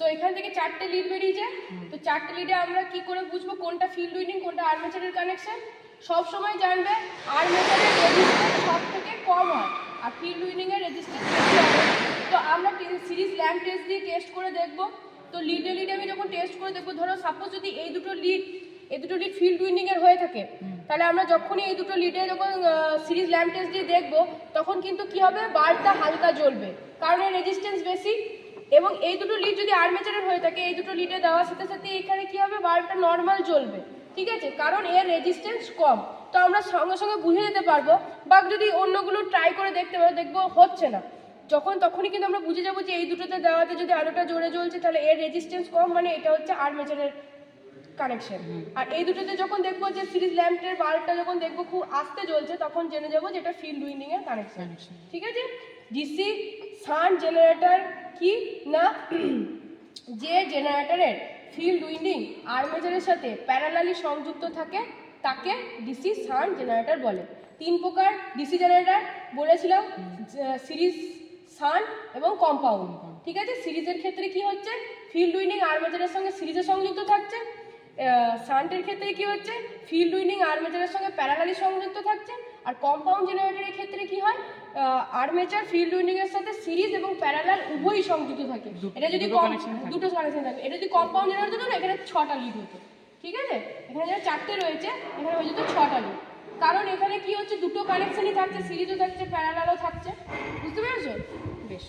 তো এখান থেকে চারটে লিড বেরিয়েছে তো চারটে লিডে আমরা কি করে বুঝব কোনটা ফিল্ড উইনিং কোনটা আর্মেচারের কানেকশন সব সময় জানবে আর্মেচারের রেজিস্ট্যান্স সব থেকে কম হয় আর ফিল্ড উইনিং এর রেজিস্ট্যান্স বেশি তো আমরা সিরিজ ল্যাম্প টেস্ট দিয়ে টেস্ট করে দেখব। তো লিডে লিডে আমি যখন টেস্ট করে দেখব, ধরো সাপোজ যদি এই দুটো লিড এই দুটো লিড ফিল্ড উইনিং এর হয়ে থাকে, তাহলে আমরা যখনই এই দুটো লিডে যখন সিরিজ ল্যাম্প টেস্ট দিয়ে দেখব, তখন কিন্তু কি হবে? বাল্বটা হালকা জ্বলবে। কারণ এর রেজিস্ট্যান্স বেশি। এবং এই দুটো লিড যদি আর্মেচারের হয়ে থাকে এই দুটো লিডে দেওয়ার সাথে সাথে এখানে কি হবে? বাল্বটা নর্মাল জ্বলবে ঠিক আছে? কারণ এর রেজিস্ট্যান্স কম। তো আমরা সঙ্গে সঙ্গে বুঝে যেতে পারব। বা যদি অন্যগুলো ট্রাই করে দেখতে পারব দেখব হচ্ছে না। যখন তখনই কিন্তু আমরা বুঝে যাব যে এই দুটোতে দেওয়াতে যদি আলোটা জোরে জ্বলছে তাহলে এর রেজিস্ট্যান্স কম মানে এটা হচ্ছে আর্মেচারের কানেকশন আর এই দুটোতে যখন দেখব যে সিরিজ ল্যাম্পের বাল্বটা যখন দেখব খুব আস্তে জ্বলছে তখন জেনে যাব যে এটা ফিল্ড উইনিং এর কানেকশন ঠিক আছে? ডিসি সান জেনারেটর কি না? যে জেনারেটরের ফিল্ড উইন্ডিং আর্মেচারের সাথে প্যারালালি সংযুক্ত থাকে, তাকে ডিসি সান জেনারেটর বলে। তিন প্রকার ডিসি জেনারেটর বলেছিলাম সিরিজ সান এবং কম্পাউন্ড। ঠিক আছে? সিরিজের ক্ষেত্রে কি হচ্ছে? ফিল্ড উইনিং আর্মেচারের সঙ্গে সিরিজে সংযুক্ত থাকছে। সান্টের ক্ষেত্রে কি হচ্ছে? ফিল্ড উইনিং আর্মেচারের সঙ্গে প্যারালালি সংযুক্ত থাকছে। আর কম্পাউন্ড জেনারেটরের ক্ষেত্রে আর্মেচার ফিল্ড উইন্ডিং এর সাথে সিরিজ এবং প্যারালাল উভয়ই সংযুক্ত থাকে। এটা যদি দুটো কম- দুটো কানেকশন থাকে। এটা যদি কম্পাউন্ড জেনারেটর হতো না এখানে ছটা লিড হতো। ঠিক আছে? এখানে যেন চারটে রয়েছে এখানে হয়ে যেত ছটা লিড কারণ এখানে কি হচ্ছে দুটো কানেকশনই থাকছে সিরিজও থাকছে প্যারালালও থাকছে। বুঝতে পেরেছ? বেশ।